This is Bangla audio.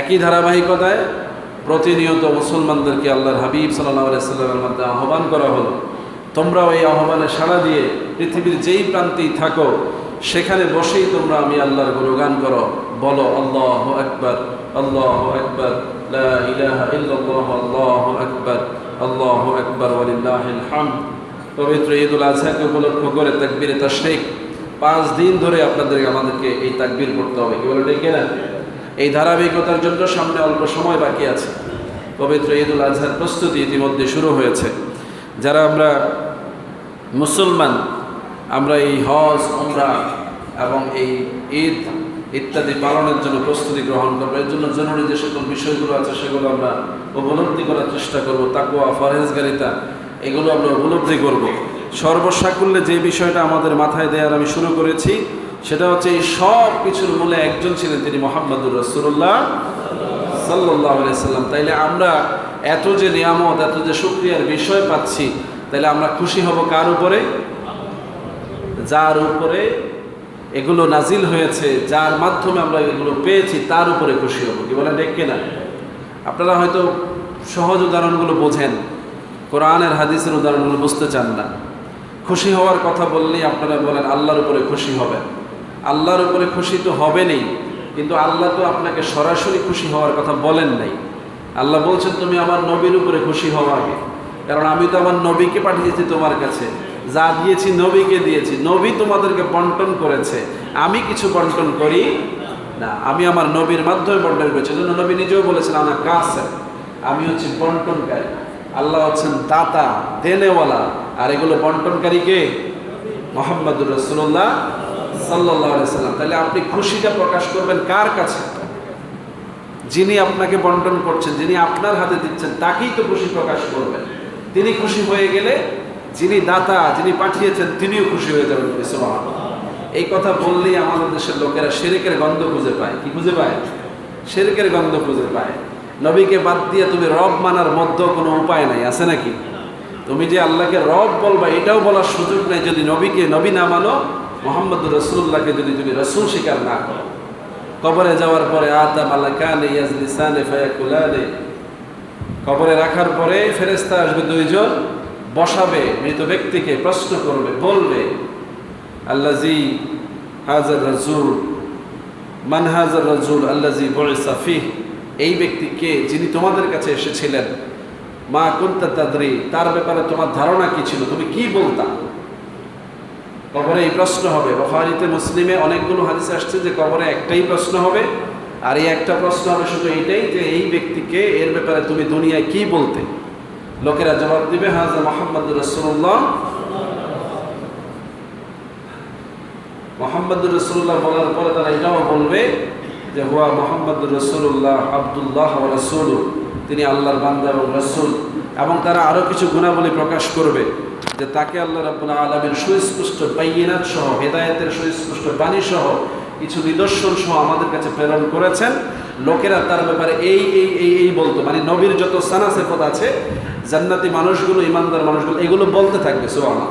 একই ধারাবাহিকতায় প্রতিনিয়ত মুসলমানদেরকে আল্লাহর হাবিব সাল্লাহ সাল্লামের মধ্যে আহ্বান করা হলো। তোমরাও এই আহ্বানে সাড়া দিয়ে পৃথিবীর যেই প্রান্তেই থাকো, সেখানে বসেই তোমরা আমি আল্লাহর গুণগান করো। বলো, আল্লাহ আকবর, আল্লাহ ইল্লাল্লাহ, আল্লাহু আকবার, আল্লাহু ওয়ালিল্লাহিল হামদ। পবিত্র ঈদুল আজহাকে উপলক্ষ করে তাকবীরে শেখ পাঁচ দিন ধরে আপনাদেরকে, আমাদেরকে এই তাকবীর করতে হবে। কি বলে ডেকে না এই ধারাবাহিকতার জন্য সামনে অল্প সময় বাকি আছে। পবিত্র ঈদুল আজহার প্রস্তুতি ইতিমধ্যে শুরু হয়েছে। যারা আমরা মুসলমান, আমরা এই হজ, উমরা এবং এই ঈদ ইত্যাদি পালনের জন্য প্রস্তুতি গ্রহণ করব, এর জন্য জরুরি যে সকল বিষয়গুলো আছে সেগুলো আমরা উপলব্ধি করার চেষ্টা করব তাকুয়া ফরেজগারিতা এগুলো আমরা উপলব্ধি করব। সর্বসাকুল্যে যে বিষয়টা আমাদের মাথায় দেওয়ার আমি শুরু করেছি সেটা হচ্ছে এই সব কিছুর মূলে একজন ছিলেন তিনি মোহাম্মদুর রসুল্লাহ সাল্লাহ সাল্লাম। তাইলে আমরা এত যে নিয়ামত, এত যে সুক্রিয়ার বিষয় পাচ্ছি তাহলে আমরা খুশি হব কার উপরে? যার উপরে এগুলো নাজিল হয়েছে, যার মাধ্যমে আমরা এগুলো পেয়েছি, তার উপরে খুশি হব। কি বলেন ডেকে না আপনারা হয়তো সহজ উদাহরণগুলো বোঝেন, কোরআনের, হাদিসের উদাহরণগুলো বুঝতে চান না। খুশি হওয়ার কথা বললেই আপনারা বলেন, আল্লাহর উপরে খুশি হবেন। আল্লাহর উপরে খুশি তো হবে হবেনই, কিন্তু আল্লাহ তো আপনাকে সরাসরি খুশি হওয়ার কথা বলেন নাই। আল্লাহ বলছেন, তুমি আমার নবীর উপরে খুশি হওয়া আগে। কারণ আমি তো আমার নবীকে পাঠিয়েছি তোমার কাছে। যা দিয়েছি নবীকে দিয়েছি। নবী তোমাদেরকে বন্টন করেছে। আমি কিছু বন্টন করি না। আমি আমার নবীর মাধ্যমে বন্টন করেছি। জন্য নবী নিজেও বলেছেন আমার কাছে আমি হচ্ছি বন্টনকারী। আল্লাহ হচ্ছেন দাতা, দেনেওয়ালা। আর এগুলো বন্টনকারী কে? মোহাম্মদুর রসুল্লাহ সাল্লাহ তাহলে আপনি খুশিটা প্রকাশ করবেন কার কাছে? যিনি আপনাকে বন্টন করছেন, যিনি আপনার হাতে দিচ্ছেন, তাকেই তো খুশি প্রকাশ করবেন। তিনি খুশি হয়ে গেলে যিনি দাতা, যিনি পাঠিয়েছেন, তিনিও খুশি হয়ে যাবেন বিশ্বমান এই কথা বললেই আমাদের দেশের লোকেরা শেরেকের গন্ধ খুঁজে পায়। কি খুঁজে পায়? শেরেকের গন্ধ খুঁজে পায়। নবীকে বাদ দিয়ে তুমি রব মানার মধ্যে কোনো উপায় নাই, আছে নাকি? তুমি যে আল্লাহকে রব বলবা, এটাও বলার সুযোগ নেই যদি নবীকে, নবী না মানো মোহাম্মদ রসুল্লাহকে যদি তুমি রসুল স্বীকার না করো। কবরে যাওয়ার পরে আদাম আল্লাহ কানে ইয়াজলিসানে ফায়াকুলানে। কবরে রাখার পরে ফেরেস্তা আসবে দুইজন, বসাবে, মৃত ব্যক্তিকে প্রশ্ন করবে, বলবে আল্লাজি হাজার রাজুল, মান হাজার রাজুল আল্লাজি বড়িসাফি এই ব্যক্তিকে যিনি তোমাদের কাছে এসেছিলেন। মা কুন্তা তাদরি? তার ব্যাপারে তোমার ধারণা কি ছিল? তুমি কি বলতা? কবরে এই প্রশ্ন হবে। বখারিতে, মুসলিমে অনেকগুলো হাদিস আসছে যে কবরে একটাই প্রশ্ন হবে। আর এই একটা প্রশ্ন হবে শুধু এইটাই যে এই ব্যক্তিকে এর ব্যাপারে তুমি দুনিয়ায় কি বলতে? লোকেরা জবাব দিবে হাজা মোহাম্মদ রসুল্লাহ মোহাম্মদ রসুল্লাহ বলার পরে তারা এটাও বলবে যে, হুয়া মোহাম্মদ রসুল্লাহ আবদুল্লাহ রসুল তিনি আল্লাহর বান্দা এবং রসুল। এবং তারা আরও কিছু গুণাবলী প্রকাশ করবে। যে তাকে আল্লাহ রাবুল্লাহ আলমের সুস্পষ্ট বাইনাত সহ, হেদায়তের সুস্পষ্ট বাণী সহ, কিছু নিদর্শন সহ আমাদের কাছে প্রেরণ করেছেন। লোকেরা তার ব্যাপারে এই এই এই এই বলতো। মানে নবীর যত সানা সেপত আছে, জান্নাতি মানুষগুলো, ইমানদার মানুষগুলো, এগুলো বলতে থাকবে সোহানা